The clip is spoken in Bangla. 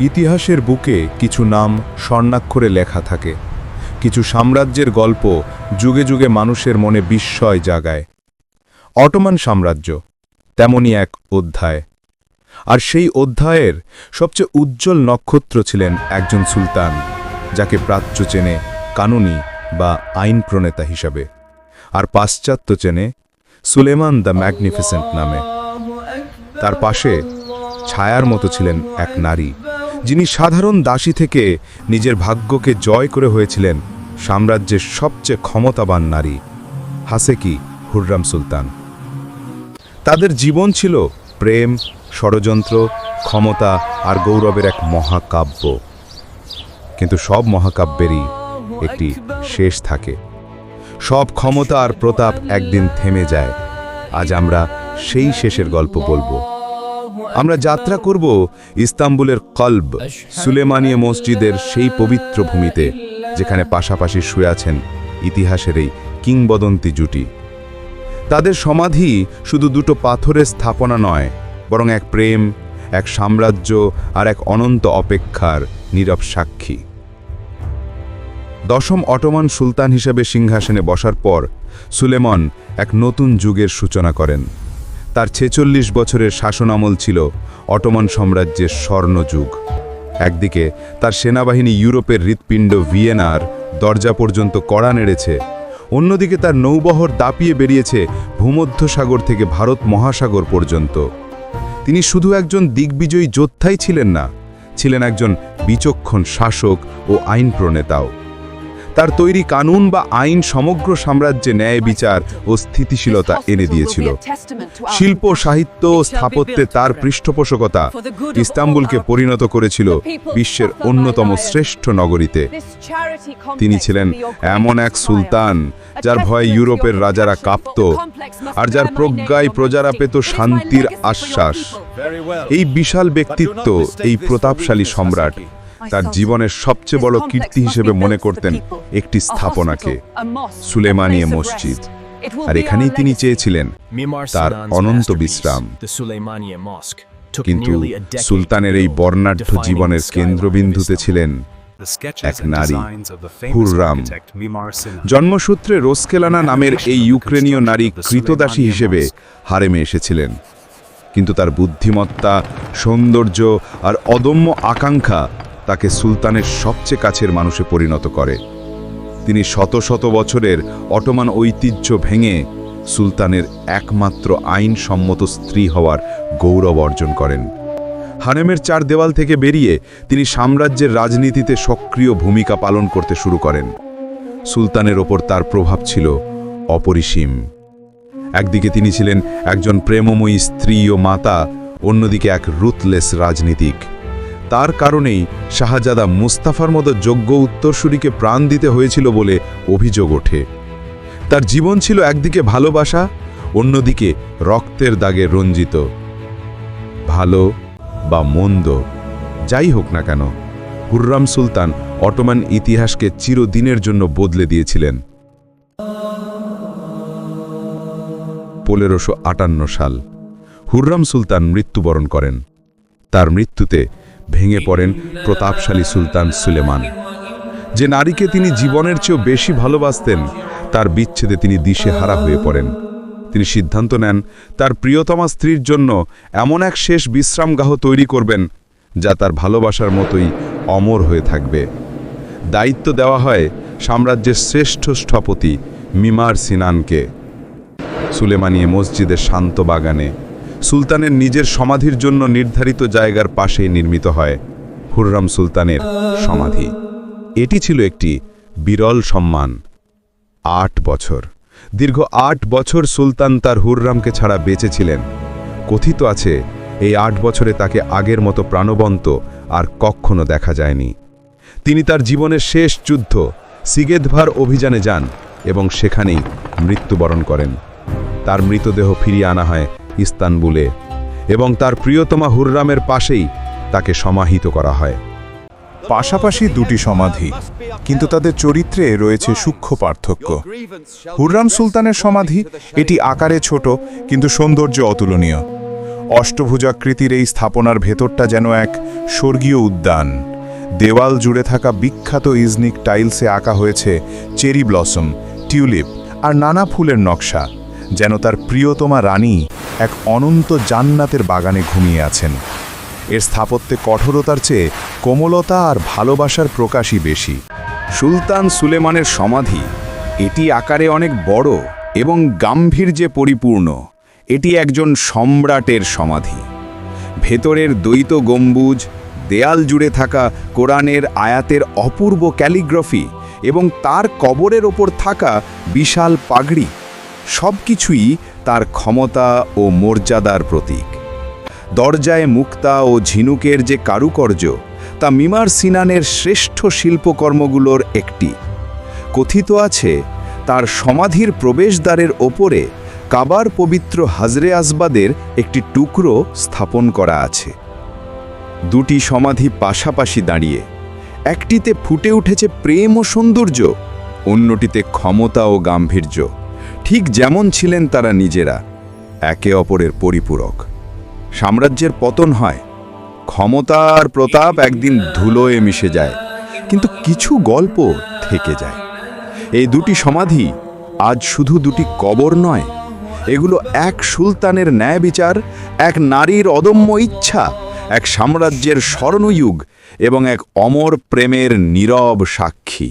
ইতিহাসের বুকে কিছু নাম স্বর্ণাক্ষরে লেখা থাকে। কিছু সাম্রাজ্যের গল্প যুগে যুগে মানুষের মনে বিস্ময় জাগায়। অটোমান সাম্রাজ্য, তেমনই এক অধ্যায়। আর সেই অধ্যায়ের সবচেয়ে উজ্জ্বল নক্ষত্র ছিলেন একজন সুলতান, যাকে প্রাচ্য চেনে কানুনি বা আইন প্রণেতা হিসাবে, আর পাশ্চাত্য চেনে সুলেমান দ্য ম্যাগনিফিসেন্ট নামে। তার পাশে ছায়ার মতো ছিলেন এক নারী। যিনি সাধারণ দাসী থেকে নিজের ভাগ্যকে জয় করে হয়েছিলেন, সাম্রাজ্যের সবচেয়ে ক্ষমতাবান নারী, হাসেকি হুররাম সুলতান। তাদের জীবন ছিল প্রেম, ষড়যন্ত্র, ক্ষমতা আর গৌরবের এক মহাকাব্য। কিন্তু সব মহাকাব্যেরই একটি শেষ থাকে। সব ক্ষমতা আর প্রতাপ একদিন থেমে যায়। আজ আমরা সেই শেষের গল্প বলব। আমরা যাত্রা করব ইস্তাম্বুলের কল্ব, সুলেমানিয়া মসজিদের সেই পবিত্র ভূমিতে, যেখানে পাশাপাশি শুয়ে আছেন ইতিহাসের এই কিংবদন্তি জুটি। তাদের সমাধি শুধু দুটো পাথরের স্থাপনা নয়, বরং এক প্রেম, এক সাম্রাজ্য আর এক অনন্ত অপেক্ষার নীরব সাক্ষী। দশম অটোমান সুলতান হিসেবে সিংহাসনে বসার পর সুলেমন এক নতুন যুগের সূচনা করেন। তার ছেচল্লিশ বছরের শাসনামল ছিল অটোমান সাম্রাজ্যের স্বর্ণযুগ। একদিকে তার সেনাবাহিনী ইউরোপের হৃৎপিণ্ড ভিয়েনার দরজা পর্যন্ত কড়া নেড়েছে, অন্যদিকে তার নৌবহর দাপিয়ে বেরিয়েছে ভূমধ্যসাগর থেকে ভারত মহাসাগর পর্যন্ত। তিনি শুধু একজন দিগ্বিজয়ী যোদ্ধাই ছিলেন না, ছিলেন একজন বিচক্ষণ শাসক ও আইন প্রণেতাও তার তৈরি কানুন বা আইন সমগ্র সাম্রাজ্যে ন্যায় বিচার ও স্থিতিশীলতা এনে দিয়েছিল। শিল্প সাহিত্য ও স্থাপত্যে তার পৃষ্ঠপোষকতা ইস্তাম্বুলকে পরিণত করেছিল বিশ্বের অন্যতম শ্রেষ্ঠ নগরীতে। তিনি ছিলেন এমন এক সুলতান যার ভয়ে ইউরোপের রাজারা কাঁপত আর যার প্রজ্ঞায় প্রজারা পেত শান্তির আশ্বাস। এই বিশাল ব্যক্তিত্ব এই প্রতাপশালী সম্রাট। তার জীবনের সবচেয়ে বড় কীর্তি হিসেবে মনে করতেন একটি স্থাপনাকে সুলেমানিয়া মসজিদ। আর এখানেই তিনি চেয়েছিলেন তার অনন্ত বিশ্রাম। কিন্তু সুলতানের এই বর্ণাঢ্য জীবনের কেন্দ্রবিন্দুতে ছিলেন এক নারী হুররাম। জন্মসূত্রে রোস্কেলানা নামের এই ইউক্রেনীয় নারী কৃতদাসী হিসেবে হারেমে এসেছিলেন। কিন্তু তার বুদ্ধিমত্তা সৌন্দর্য আর অদম্য আকাঙ্ক্ষা তাকে সুলতানের সবচেয়ে কাছের মানুষে পরিণত করে। তিনি শত শত বছরের অটোমান ঐতিহ্য ভেঙে সুলতানের একমাত্র আইনসম্মত স্ত্রী হওয়ার গৌরব অর্জন করেন। হানেমের চার দেওয়াল থেকে বেরিয়ে তিনি সাম্রাজ্যের রাজনীতিতে সক্রিয় ভূমিকা পালন করতে শুরু করেন। সুলতানের ওপর তার প্রভাব ছিল অপরিসীম। একদিকে তিনি ছিলেন একজন প্রেমময়ী স্ত্রী ও মাতা, অন্যদিকে এক রুথলেস রাজনীতিক। তার কারণেই শাহজাদা মুস্তাফার মতো যোগ্য উত্তরসূরিকে প্রাণ দিতে হয়েছিল বলে অভিযোগ ওঠে। তার জীবন ছিল একদিকে ভালোবাসা, অন্যদিকে রক্তের দাগে রঞ্জিত। ভালো বা মন্দ, যাই হোক না কেন, হুররাম সুলতান অটোমান ইতিহাসকে চিরদিনের জন্য বদলে দিয়েছিলেন। পনেরোশো সাল হুররাম সুলতান মৃত্যুবরণ করেন। তার মৃত্যুতে ভেঙে পড়েন প্রতাপশালী সুলতান সুলেমান। যে নারীকে তিনি জীবনের চেয়েও বেশি ভালোবাসতেন, তার বিচ্ছেদে তিনি দিশেহারা হয়ে পড়েন। তিনি সিদ্ধান্ত নেন, তার প্রিয়তমা স্ত্রীর জন্য এমন এক শেষ বিশ্রামগাহ তৈরি করবেন, যা তার ভালোবাসার মতোই অমর হয়ে থাকবে। দায়িত্ব দেওয়া হয় সাম্রাজ্যের শ্রেষ্ঠ স্থপতি মিমার সিনানকে। সুলেমানিয়ে মসজিদের শান্ত বাগানে সুলতানের নিজের সমাধির জন্য নির্ধারিত জায়গার পাশেই নির্মিত হয় হুররাম সুলতানের সমাধি। এটি ছিল একটি বিরল সম্মান। আট বছর। দীর্ঘ আট বছর সুলতান তার হুররামকে ছাড়া বেঁচেছিলেন। কথিত আছে, এই আট বছরে তাকে আগের মতো প্রাণবন্ত আর কখনো দেখা যায়নি। তিনি তার জীবনের শেষ যুদ্ধ সিগেদভার অভিযানে যান এবং সেখানেই মৃত্যুবরণ করেন। তার মৃতদেহ ফিরিয়ে আনা হয় ইস্তানবুলে এবং তার প্রিয়তমা হুররামের পাশেই তাকে সমাহিত করা হয়। পাশাপাশি দুটি সমাধি, কিন্তু তাদের চরিত্রে রয়েছে সূক্ষ্ম পার্থক্য। হুররাম সুলতানের সমাধি এটি আকারে ছোট, কিন্তু সৌন্দর্য অতুলনীয়। অষ্টভুজাকৃতির এই স্থাপনার ভেতরটা যেন এক স্বর্গীয় উদ্যান। দেওয়াল জুড়ে থাকা বিখ্যাত ইজনিক টাইলসে আঁকা হয়েছে চেরি ব্লসম, টিউলিপ আর নানা ফুলের নকশা, যেন তার প্রিয়তমা রানী এক অনন্ত জান্নাতের বাগানে ঘুমিয়ে আছেন। এর স্থাপত্যে কঠোরতার চেয়ে কোমলতা আর ভালোবাসার প্রকাশই বেশি। সুলতান সুলেমানের সমাধি, এটি আকারে অনেক বড় এবং গাম্ভীর্যে পরিপূর্ণ। এটি একজন সম্রাটের সমাধি। ভেতরের দ্বৈত গম্বুজ, দেয়াল জুড়ে থাকা কোরআনের আয়াতের অপূর্ব ক্যালিগ্রাফি এবং তার কবরের ওপর থাকা বিশাল পাগড়ি সব কিছুই তার ক্ষমতা ও মর্যাদার প্রতীক। দরজায় মুক্তা ও ঝিনুকের যে কারুকর্য, তা মিমার সিনানের শ্রেষ্ঠ শিল্পকর্মগুলোর একটি। কথিত আছে, তার সমাধির প্রবেশদ্বারের ওপরে কাবার পবিত্র হাজরে আসবাদের একটি টুকরো স্থাপন করা আছে। দুটি সমাধি পাশাপাশি দাঁড়িয়ে, একটিতে ফুটে উঠেছে প্রেম ও সৌন্দর্য, অন্যটিতে ক্ষমতা ও গাম্ভীর্য। ঠিক যেমন ছিলেন তারা নিজেরা, একে অপরের পরিপূরক। সাম্রাজ্যের পতন হয়, ক্ষমতা আর প্রতাপ একদিন ধুলোয় মিশে যায়, কিন্তু কিছু গল্প থেকে যায়। এই দুটি সমাধি আজ শুধু দুটি কবর নয়, এগুলো এক সুলতানের ন্যায় বিচার, এক নারীর অদম্য ইচ্ছা, এক সাম্রাজ্যের স্বর্ণযুগ এবং এক অমর প্রেমের নীরব সাক্ষী।